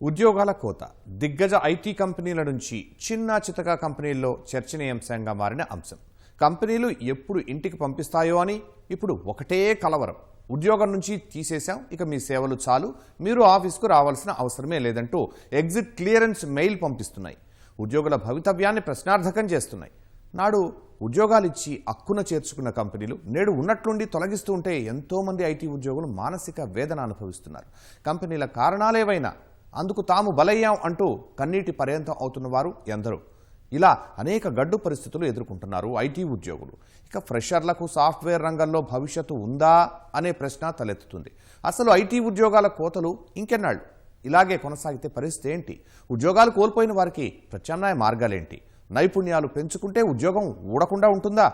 ఉద్యోగాల కోత. దిగ్గజ ఐటీ కంపెనీల నుంచి చిన్న చితక కంపెనీల్లో చర్చనీయాంశంగా మారిన అంశం. కంపెనీలు ఎప్పుడు ఇంటికి పంపిస్తాయో అని ఇప్పుడు ఒకటే కలవరం. ఉద్యోగం నుంచి తీసేశాం ఇక మీ సేవలు చాలు. మీరు ఆఫీస్కు రావాల్సిన అవసరమే లేదంటూ ఎగ్జిట్ క్లియరెన్స్ మెయిల్ పంపిస్తున్నాయి. ఉద్యోగుల భవితవ్యాన్ని ప్రశ్నార్థకం చేస్తున్నాయి. నాడు ఉద్యోగాలిచ్చి అక్కున చేర్చుకున్న కంపెనీలు నేడు ఉన్నట్లుండి తొలగిస్తూ ఉంటే ఎంతోమంది ఐటీ ఉద్యోగులు మానసిక వేదన అనుభవిస్తున్నారు. కంపెనీల కారణాలేవైనా అందుకు తాము బలయ్యాం అంటూ కన్నీటి పర్యంతం అవుతున్న వారు ఎందరో. ఇలా అనేక గడ్డు పరిస్థితులు ఎదుర్కొంటున్నారు ఐటీ ఉద్యోగులు. ఇక ఫ్రెషర్లకు సాఫ్ట్వేర్ రంగంలో భవిష్యత్తు ఉందా అనే ప్రశ్న తలెత్తుతుంది. అసలు ఐటీ ఉద్యోగాల కోతలు ఇంకెన్నాళ్ళు? ఇలాగే కొనసాగితే పరిస్థితి ఏంటి? ఉద్యోగాలు కోల్పోయిన వారికి ప్రత్యామ్నాయ మార్గాలేంటి? నైపుణ్యాలు పెంచుకుంటే ఉద్యోగం ఊడకుండా ఉంటుందా?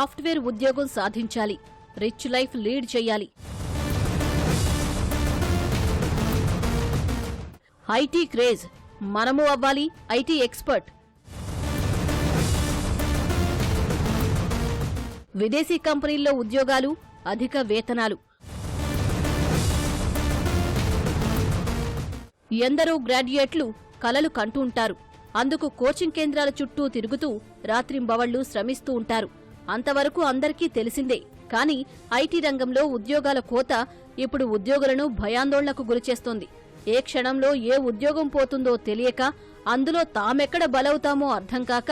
సాఫ్ట్వేర్ ఉద్యోగం సాధించాలి. రిచ్ లైఫ్ లీడ్ చేయాలి. IT craze. మనము అవ్వాలి ఐటీ ఎక్స్పర్ట్. విదేశీ కంపెనీల్లో ఉద్యోగాలు అధిక వేతనాలు. ఎందరో గ్రాడ్యుయేట్లు కలలు కంటూ ఉంటారు. అందుకు కోచింగ్ కేంద్రాల చుట్టూ తిరుగుతూ రాత్రింబవళ్ళు శ్రమిస్తూ ఉంటారు. అంతవరకు అందరికీ తెలిసిందే. కానీ ఐటీ రంగంలో ఉద్యోగాల కోత ఇప్పుడు ఉద్యోగులను భయాందోళనకు గురిచేస్తోంది ఏ క్షణంలో ఏ ఉద్యోగం పోతుందో తెలియక అందులో తామెక్కడ బలవుతామో అర్థం కాక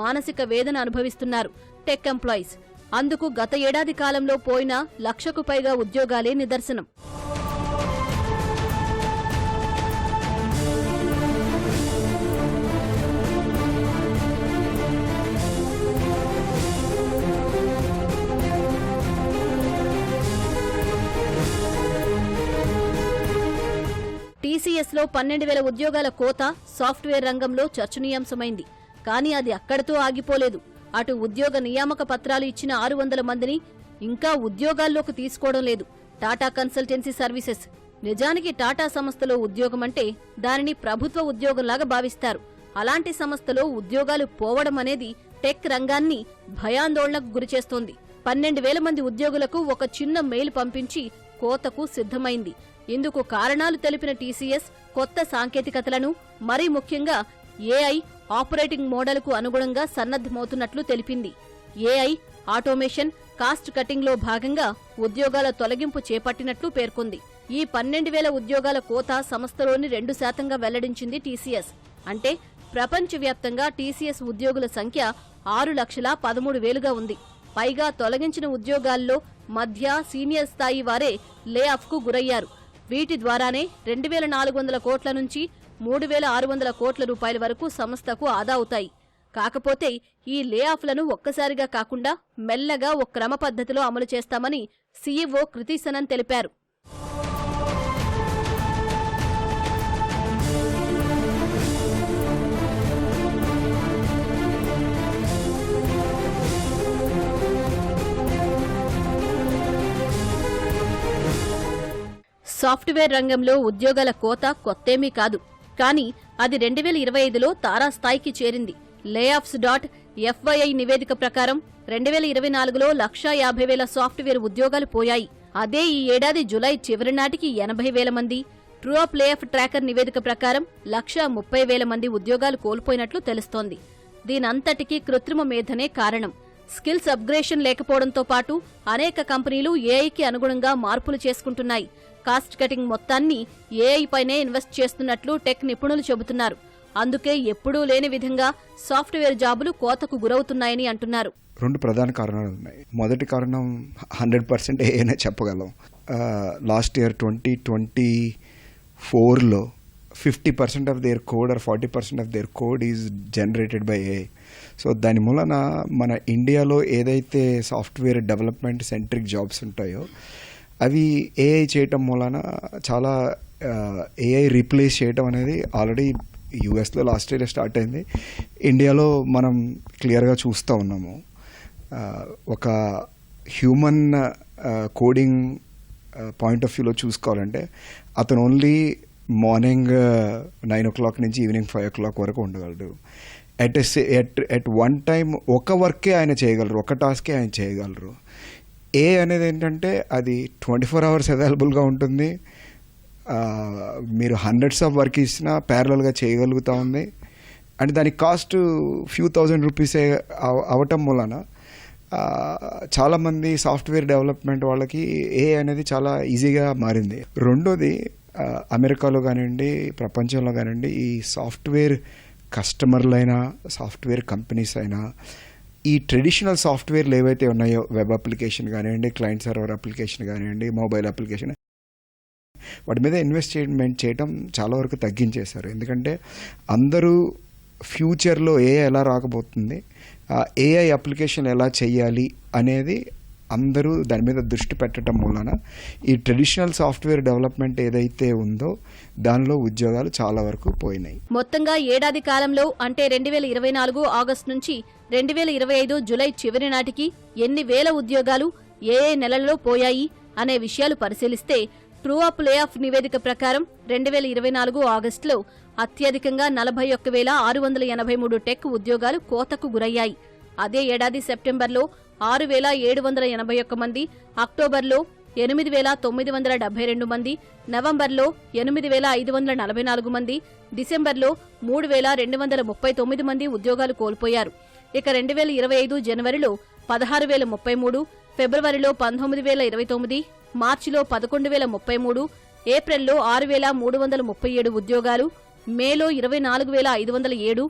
మానసిక వేదన అనుభవిస్తున్నారు టెక్ ఎంప్లాయీస్. అందుకు గత ఏడాది కాలంలో పోయిన లక్షకు పైగా ఉద్యోగాలే నిదర్శనం. ఐఏఎస్లో పన్నెండు వేల ఉద్యోగాల కోత సాఫ్ట్వేర్ రంగంలో చర్చనీయాంశమైంది. కానీ అది అక్కడితో ఆగిపోలేదు. అటు ఉద్యోగ నియామక పత్రాలు ఇచ్చిన ఆరు వందల మందిని ఇంకా ఉద్యోగాల్లోకి తీసుకోవడం లేదు. Tata consultancy services. నిజానికి టాటా సంస్థలో ఉద్యోగమంటే దానిని ప్రభుత్వ ఉద్యోగంలాగా భావిస్తారు. అలాంటి సంస్థలో ఉద్యోగాలు పోవడం అనేది టెక్ రంగాన్ని భయాందోళనకు గురిచేస్తోంది పన్నెండు వేల మంది ఉద్యోగులకు ఒక చిన్న మెయిల్ పంపించి కోతకు సిద్ధమైంది. ఇందుకు కారణాలు తెలిపిన టీసీఎస్ కొత్త సాంకేతికతలను మరీ ముఖ్యంగా ఏఐ ఆపరేటింగ్ మోడల్కు అనుగుణంగా సన్నద్ధమవుతున్నట్లు తెలిపింది. ఏఐ ఆటోమేషన్ కాస్ట్ కటింగ్లో భాగంగా ఉద్యోగాల తొలగింపు చేపట్టినట్లు పేర్కొంది. ఈ పన్నెండు వేల ఉద్యోగాల కోత సంస్థలోని రెండు శాతంగా వెల్లడించింది టీసీఎస్. అంటే ప్రపంచవ్యాప్తంగా టీసీఎస్ ఉద్యోగుల సంఖ్య ఆరు లక్షల పదమూడు వేలుగా ఉంది. పైగా తొలగించిన ఉద్యోగాల్లో మధ్య సీనియర్ స్థాయి వారే లే ఆఫ్కు గురయ్యారు. వీటి ద్వారానే రెండు వేల నాలుగు వందల కోట్ల నుంచి మూడు వేల ఆరు వందల కోట్ల రూపాయల వరకు సంస్థకు ఆదా అవుతాయి. కాకపోతే ఈ లే ఆఫ్లను ఒక్కసారిగా కాకుండా మెల్లగా ఓ క్రమ పద్ధతిలో అమలు చేస్తామని సీఈఓ కృతిసనన్ తెలిపారు. సాఫ్ట్వేర్ రంగంలో ఉద్యోగాల కోత కొత్తేమీ కాదు. కానీ అది రెండు వేల ఇరవై ఐదులో తారాస్థాయికి చేరింది. లేఆఫ్స్ డాట్ ఎఫ్వైఐ నివేదిక ప్రకారం రెండు వేల ఇరవై నాలుగులో లక్షా యాభై వేల సాఫ్ట్వేర్ ఉద్యోగాలు పోయాయి. అదే ఈ ఏడాది జులై చివరి నాటికి ఎనభై వేల మంది. ట్రూఅప్ లేఆఫ్ ట్రాకర్ నివేదిక ప్రకారం లక్షా ముప్పై వేల మంది ఉద్యోగాలు కోల్పోయినట్లు తెలుస్తోంది. దీనంతటికీ కృత్రిమ మేధనే కారణం. స్కిల్స్ అప్గ్రేషన్ లేకపోవడంతో పాటు అనేక కంపెనీలు ఏఐకి అనుగుణంగా మార్పులు చేసుకుంటున్నాయి. కాస్ట్ కటింగ్ మొత్తాన్ని ఏఐ పైనే ఇన్వెస్ట్ చేస్తున్నట్లు టెక్ నిపుణులు చెబుతున్నారు. అందుకే ఎప్పుడూ లేని విధంగా సాఫ్ట్వేర్ జాబులు కోతకు గురవుతున్నాయని అంటున్నారు. రెండు ప్రధాన కారణాలు ఉన్నాయి. మొదటి కారణం హండ్రెడ్ పర్సెంట్ ఏనే చెప్పగలం. లాస్ట్ ఇయర్ ట్వంటీ ట్వంటీ ఫోర్లో fifty percent of their code or forty percent of their code is generated by a so దాని మూలన మన ఇండియాలో ఏదైతే సాఫ్ట్వేర్ డెవలప్మెంట్ సెంట్రిక్ జాబ్స్ ఉంటాయో అవి ఏఐ చేయటం మూలన చాలా ఏఐ రీప్లేస్ చేయటం అనేది ఆల్రెడీ యూఎస్లో లాస్ట్ ఇయర్ స్టార్ట్ అయింది. ఇండియాలో మనం క్లియర్గా చూస్తూ ఉన్నాము. ఒక హ్యూమన్ కోడింగ్ పాయింట్ ఆఫ్ వ్యూలో చూసుకోవాలంటే అతను only morning nine o'clock నుంచి ఈవినింగ్ ఫైవ్ ఓ క్లాక్ వరకు ఉండగలడు. At at at one time ఒక వర్కే ఆయన చేయగలరు ఒక టాస్కే ఆయన చేయగలరు. ఏ అనేది ఏంటంటే అది ట్వంటీ ఫోర్ అవర్స్ అవైలబుల్గా ఉంటుంది. మీరు హండ్రెడ్స్ ఆఫ్ వర్క్ ఇచ్చినా ప్యారలల్గా చేయగలుగుతూ ఉంది. అండ్ దాని కాస్ట్ ఫ్యూ థౌజండ్ రూపీసే అవ- అవటం మూలన చాలామంది సాఫ్ట్వేర్ డెవలప్మెంట్ వాళ్ళకి ఏ అనేది చాలా ఈజీగా మారింది. రెండోది అమెరికాలో కానివ్వండి ప్రపంచంలో కానివ్వండి ఈ సాఫ్ట్వేర్ కస్టమర్లైనా సాఫ్ట్వేర్ కంపెనీస్ అయినా ఈ ట్రెడిషనల్ సాఫ్ట్వేర్లు ఏవైతే ఉన్నాయో వెబ్ అప్లికేషన్ కానివ్వండి క్లయింట్ సర్వర్ అప్లికేషన్ కానివ్వండి మొబైల్ అప్లికేషన్ వాటి మీద ఇన్వెస్ట్మెంట్ చేయడం చాలా వరకు తగ్గించేశారు. ఎందుకంటే అందరూ ఫ్యూచర్లో ఏ ఎలా రాకపోతుంది ఏఐ అప్లికేషన్ ఎలా చేయాలి అనేది అందరూ దాని మీద దృష్టి పెట్టడం మూలన ఈ ట్రెడిషనల్ సాఫ్ట్వేర్ డెవలప్మెంట్ ఏదైతే ఉందో దానిలో ఉద్యోగాలు చాలా వరకు పోయినాయి. మొత్తంగా ఏడాది కాలంలో అంటే రెండు వేల ఇరవై నాలుగు ఆగస్టు నుంచి రెండు వేల ఇరవై ఐదు జులై చివరి నాటికి ఎన్ని వేల ఉద్యోగాలు ఏ ఏ నెలల్లో పోయాయి అనే విషయాలు పరిశీలిస్తే ట్రూ అప్ లే ఆఫ్ నివేదిక ప్రకారం రెండు వేల ఇరవై నాలుగు ఆగస్టులో అత్యధికంగా నలభై ఒక్క వేల ఆరు వందల ఎనభై మూడు టెక్ ఉద్యోగాలు కోతకు గురయ్యాయి. అదే ఏడాది సెప్టెంబర్లో ఆరు వేల ఏడు వందల ఎనభై ఒక్క మంది అక్టోబర్లో ఎనిమిది వేల తొమ్మిది వందల డెబ్బై రెండు మంది నవంబర్లో ఎనిమిది వేల ఐదు వందల నలభై నాలుగు మంది డిసెంబర్లో మూడు వేల రెండు వందల ముప్పై తొమ్మిది మంది ఉద్యోగాలు కోల్పోయారు. ఇక రెండు వేల ఇరవై ఐదు జనవరిలో పదహారు వేల ముప్పై మూడు ఫిబ్రవరిలో పంతొమ్మిది వేల ఇరవై తొమ్మిది మార్చిలో పదకొండు వేల ముప్పై మూడు ఏప్రిల్లో ఆరు వేల మూడు వందల ముప్పై ఏడు ఉద్యోగాలు మేలో ఇరవై నాలుగు వేల ఐదు వందల ఏడు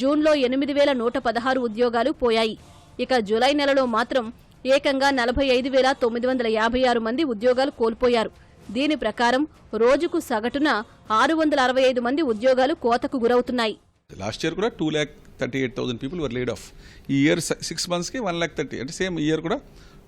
జూన్లో ఎనిమిది వేల నూట పదహారు ఉద్యోగాలు పోయాయి. ఇక జూలై నెలలో మాత్రం ఏకంగా నలభై ఐదు వేల తొమ్మిది వందల యాభై ఆరు మంది ఉద్యోగాలు కోల్పోయారు. దీని ప్రకారం రోజుకు సగటున ఆరు వందల అరవై ఐదు మంది ఉద్యోగాలు కోతకు గురవుతున్నాయి. లాస్ట్ ఇయర్ కూడా two lakh thirty eight thousand people were laid off ఈ ఇయర్ సిక్స్ మంత్స్కి వన్ ల్యాక్ థర్టీ అంటే సేమ్ ఇయర్ కూడా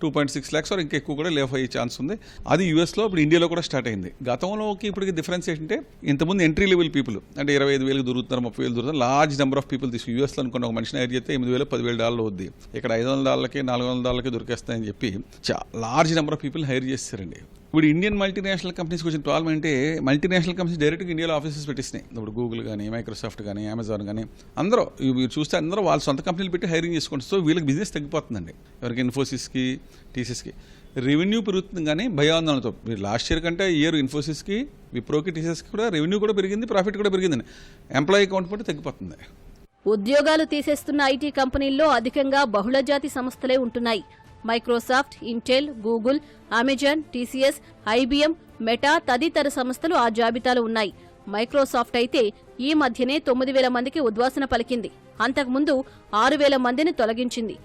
టూ పాయింట్ సిక్స్ ల్యాక్స్ వరకు ఇంకా ఎక్కువ కూడా లేఫ్ అయ్యే ఛాన్స్ ఉంది. అది యూఎస్లో ఇప్పుడు ఇండియాలో కూడా స్టార్ట్ అయింది. గతంలోకి ఇప్పటికి డిఫరెన్స్ ఏంటంటే ఇంతకుముందు ఎంట్రీ లెవెల్ పీపుల్ అంటే ఇరవై ఐదు వేలకు దొరుకుతున్నారు ముప్పై వేలు దొరుకుతున్నారు లార్జ్ నెంబర్ ఆఫ్ పీపుల్ తీసుకు యూఎస్లో అనుకున్న ఒక మనిషిని హైర్ చేస్తే ఎనిమిది వేలు పదివేలు డాలర్లు వద్ది ఇక్కడ ఐదు వందల డాలర్లకి నాలుగు వందల డాలర్లకి దొరికేస్తాయని చెప్పి చా large number of people hire చేస్తారండి ఇప్పుడు ఇండియన్ మల్టీనేషనల్ కంపెనీస్కి వచ్చిన ప్రాబ్లం అంటే మల్టీనేషనల్ కంపెనీస్ డైరెక్ట్గా ఇండియాలో ఆఫీసెస్ పెట్టిస్తున్నాయి. ఇప్పుడు గూగుల్ కానీ మైక్రోసాఫ్ట్ కానీ అమెజాన్ కానీ అందరూ మీరు చూస్తే అందరూ వాళ్ళ సొంత కంపెనీలు పెట్టి హైరింగ్ చేసుకుంటారు సో వీళ్ళకి బిజినెస్ తగ్గిపోతుందండి. ఎవరికి? ఇన్ఫోసిస్కి టీసీస్కి రెవెన్యూ పెరుగుతుంది కానీ భయాందోళనతో. మీరు లాస్ట్ ఇయర్ కంటే ఇయర్ ఇన్ఫోసిస్కి విప్రోకి టీసీఎస్కి కూడా రెవెన్యూ కూడా పెరిగింది ప్రాఫిట్ కూడా పెరిగిందండి. ఎంప్లాయీ అకౌంట్ బట్టి తగ్గిపోతుంది. ఉద్యోగాలు తీసేస్తున్న ఐటీ కంపెనీల్లో అధికంగా బహుళజాతి సంస్థలే ఉంటున్నాయి. Microsoft Intel Google Amazon TCS IBM Meta తదితర సంస్థలు ఆ జాబితాలో ఉన్నాయి. మైక్రోసాఫ్ట్ అయితే ఈ మధ్యనే తొమ్మిది వేల మందికి ఉద్వాసన పలికింది. అంతకుముందు ఆరు వేల మందిని తొలగించింది.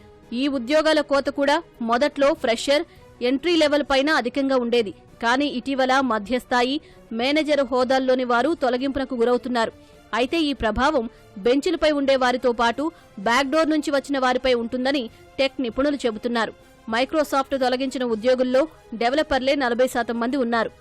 ఈ ఉద్యోగాల కోత కూడా మొదట్లో ఫ్రెషర్ ఎంట్రీ లెవెల్ పైన అధికంగా ఉండేది. కానీ ఇటీవల మధ్యస్థాయి మేనేజర్ హోదాల్లోని వారు తొలగింపునకు గురవుతున్నారు. అయితే ఈ ప్రభావం బెంచులపై ఉండే వారితో పాటు బ్యాక్డోర్ నుంచి వచ్చిన వారిపై ఉంటుందని టెక్ నిపుణులు చెబుతున్నారు. మైక్రోసాఫ్ట్ తొలగించిన ఉద్యోగుల్లో డెవలపర్లే నలభై శాతం మంది ఉన్నారు.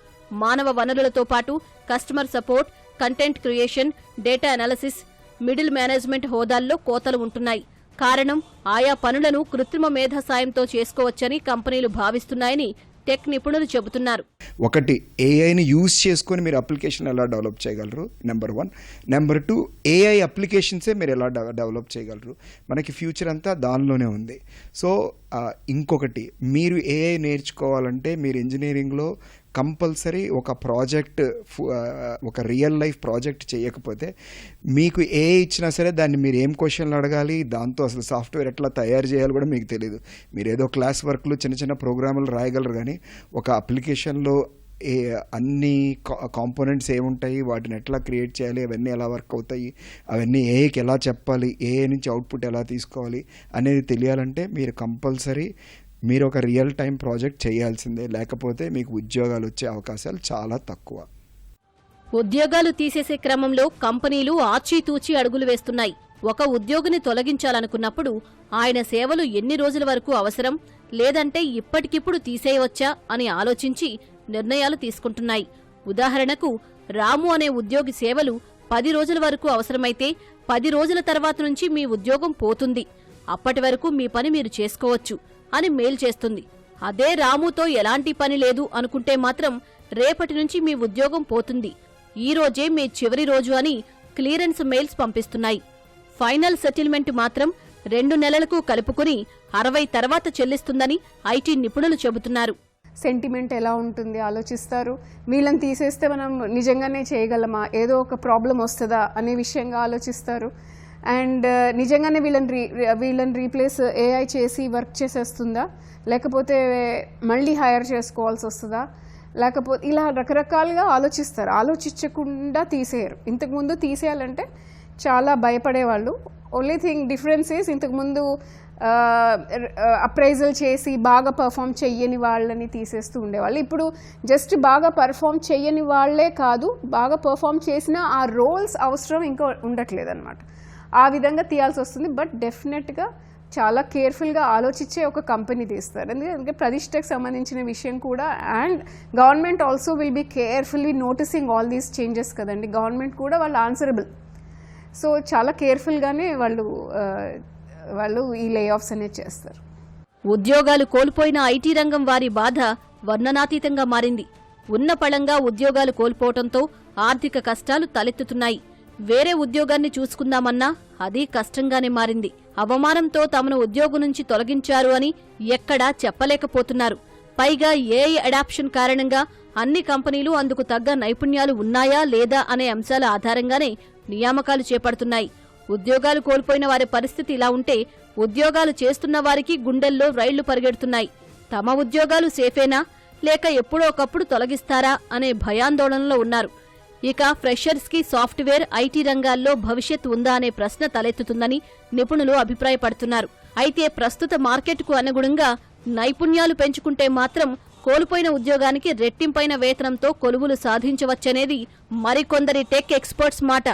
మానవ వనరులతో పాటు customer support content creation data analysis middle management హోదాల్లో కోతలు ఉంటున్నాయి. కారణం ఆయా పనులను కృత్రిమ మేధ సాయంతో చేసుకోవచ్చని కంపెనీలు భావిస్తున్నాయని టెక్ నిపుణులు చెబుతున్నారు. ఒకటి ఏఐని యూజ్ చేసుకొని మీరు అప్లికేషన్ ఎలా డెవలప్ చేయగలరు? Number one number two AI అప్లికేషన్సే మీరు ఎలా డెవలప్ చేయగలరు? మనకి ఫ్యూచర్ అంతా దానిలోనే ఉంది. సో ఇంకొకటి మీరు ఏఐ నేర్చుకోవాలంటే మీరు ఇంజనీరింగ్లో కంపల్సరీ ఒక ప్రాజెక్ట్ ఫు- ఒక రియల్ లైఫ్ ప్రాజెక్ట్ చేయకపోతే మీకు ఏ ఇచ్చినా సరే దాన్ని మీరు ఏం క్వశ్చన్లు అడగాలి? దాంతో అసలు సాఫ్ట్వేర్ ఎట్లా తయారు చేయాలి కూడా మీకు తెలియదు మీరు ఏదో క్లాస్ వర్క్లు చిన్న చిన్న ప్రోగ్రాములు రాయగలరు కానీ ఒక అప్లికేషన్లో ఏ అన్ని కాంపోనెంట్స్ ఏముంటాయి? వాటిని ఎట్లా క్రియేట్ చేయాలి? అవన్నీ ఎలా వర్క్ అవుతాయి? అవన్నీ ఏకి ఎలా చెప్పాలి? ఏ నుంచి అవుట్పుట్ ఎలా తీసుకోవాలి? అనేది తెలియాలంటే మీరు కంపల్సరీ మీరు ఒక రియల్ టైం ప్రాజెక్ట్ చేయాల్సిందే. లేకపోతే మీకు ఉద్యోగాలు వచ్చే అవకాశాలు చాలా తక్కువ. ఉద్యోగాలు తీసేసే క్రమంలో కంపెనీలు ఆచితూచి అడుగులు వేస్తున్నాయి. ఒక ఉద్యోగిని తొలగించాలనుకున్నప్పుడు ఆయన సేవలు ఎన్ని రోజుల వరకు అవసరం లేదంటే ఇప్పటికిప్పుడు తీసేయవచ్చా అని ఆలోచించి నిర్ణయాలు తీసుకుంటున్నాయి. ఉదాహరణకు రాము అనే ఉద్యోగి సేవలు పది రోజుల వరకు అవసరమైతే పది రోజుల తర్వాత నుంచి మీ ఉద్యోగం పోతుంది. అప్పటి వరకు మీ పని మీరు చేసుకోవచ్చు. అని మెయిల్ చేస్తుంది. అదే రాముతో ఎలాంటి పని లేదు అనుకుంటే మాత్రం రేపటి నుంచి మీ ఉద్యోగం పోతుంది. ఈ రోజే మీ చివరి రోజు అని క్లియరెన్స్ మెయిల్స్ పంపిస్తున్నాయి. ఫైనల్ సెటిల్మెంట్ మాత్రం రెండు నెలలకు కలుపుకుని అరవై తర్వాత చెల్లిస్తుందని ఐటీ నిపుణులు చెబుతున్నారు. సెంటిమెంట్ ఎలా ఉంటుంది ఆలోచిస్తారు? వీళ్ళని తీసేస్తే మనం నిజంగానే చేయగలమా? ఏదో ఒక ప్రాబ్లం వస్తుందా అనే విషయంగా ఆలోచిస్తారు. అండ్ నిజంగానే వీళ్ళని రీ వీళ్ళని రీప్లేస్ ఏఐ చేసి వర్క్ చేసేస్తుందా? లేకపోతే మళ్ళీ హైర్ చేసుకోవాల్సి వస్తుందా? లేకపోతే ఇలా రకరకాలుగా ఆలోచిస్తారు. ఆలోచించకుండా తీసేయరు. ఇంతకుముందు తీసేయాలంటే చాలా భయపడేవాళ్ళు. ఓన్లీ థింగ్ డిఫరెన్స్ ఈస్ ఇంతకుముందు అప్రైజల్ చేసి బాగా పర్ఫామ్ చెయ్యని వాళ్ళని తీసేస్తూ ఉండేవాళ్ళు. ఇప్పుడు జస్ట్ బాగా పర్ఫామ్ చెయ్యని వాళ్ళే కాదు బాగా పర్ఫామ్ చేసిన ఆ రోల్స్ అవసరం ఇంకా ఉండట్లేదు అనమాట ఆ విధంగా తీయాల్సి వస్తుంది. బట్ డెఫినెట్గా చాలా కేర్ఫుల్గా ఆలోచించే ఒక కంపెనీ తీస్తారు. ఎందుకంటే ప్రతిష్టకు సంబంధించిన విషయం కూడా and government also will be carefully noticing all these changes కదండి. గవర్నమెంట్ కూడా వాళ్ళు ఆన్సరబుల్. సో చాలా కేర్ఫుల్గానే వాళ్ళు వాళ్ళు ఈ లే ఆఫ్స్ అనేది చేస్తారు. ఉద్యోగాలు కోల్పోయిన ఐటీ రంగం వారి బాధ వర్ణనాతీతంగా మారింది. ఉన్న పళంగా ఉద్యోగాలు కోల్పోవడంతో ఆర్థిక కష్టాలు తలెత్తుతున్నాయి. వేరే ఉద్యోగాన్ని చూసుకుందామన్నా అది కష్టంగానే మారింది. అవమానంతో తమను ఉద్యోగం నుంచి తొలగించారు అని ఎక్కడా చెప్పలేకపోతున్నారు. పైగా ఏఐ అడాప్షన్ కారణంగా అన్ని కంపెనీలు అందుకు తగ్గ నైపుణ్యాలు ఉన్నాయా లేదా అనే అంశాల ఆధారంగానే నియామకాలు చేపడుతున్నాయి. ఉద్యోగాలు కోల్పోయిన వారి పరిస్థితి ఇలా ఉంటే ఉద్యోగాలు చేస్తున్న వారికి గుండెల్లో రైళ్ళు పరిగెడుతున్నాయి. తమ ఉద్యోగాలు సేఫేనా? లేక ఎప్పుడో ఒకప్పుడు తొలగిస్తారా? అనే భయాందోళనలో ఉన్నారు. ఇక ఫ్రెషర్స్కి సాఫ్ట్వేర్ ఐటీ రంగాల్లో భవిష్యత్ ఉందా అనే ప్రశ్న తలెత్తుతుందని నిపుణులు అభిప్రాయపడుతున్నారు. అయితే ప్రస్తుత మార్కెట్కు అనుగుణంగా నైపుణ్యాలు పెంచుకుంటే మాత్రం కోల్పోయిన ఉద్యోగానికి రెట్టింపైన వేతనంతో కొలువులు సాధించవచ్చనేది మరికొందరి టెక్ ఎక్స్పర్ట్స్ మాట.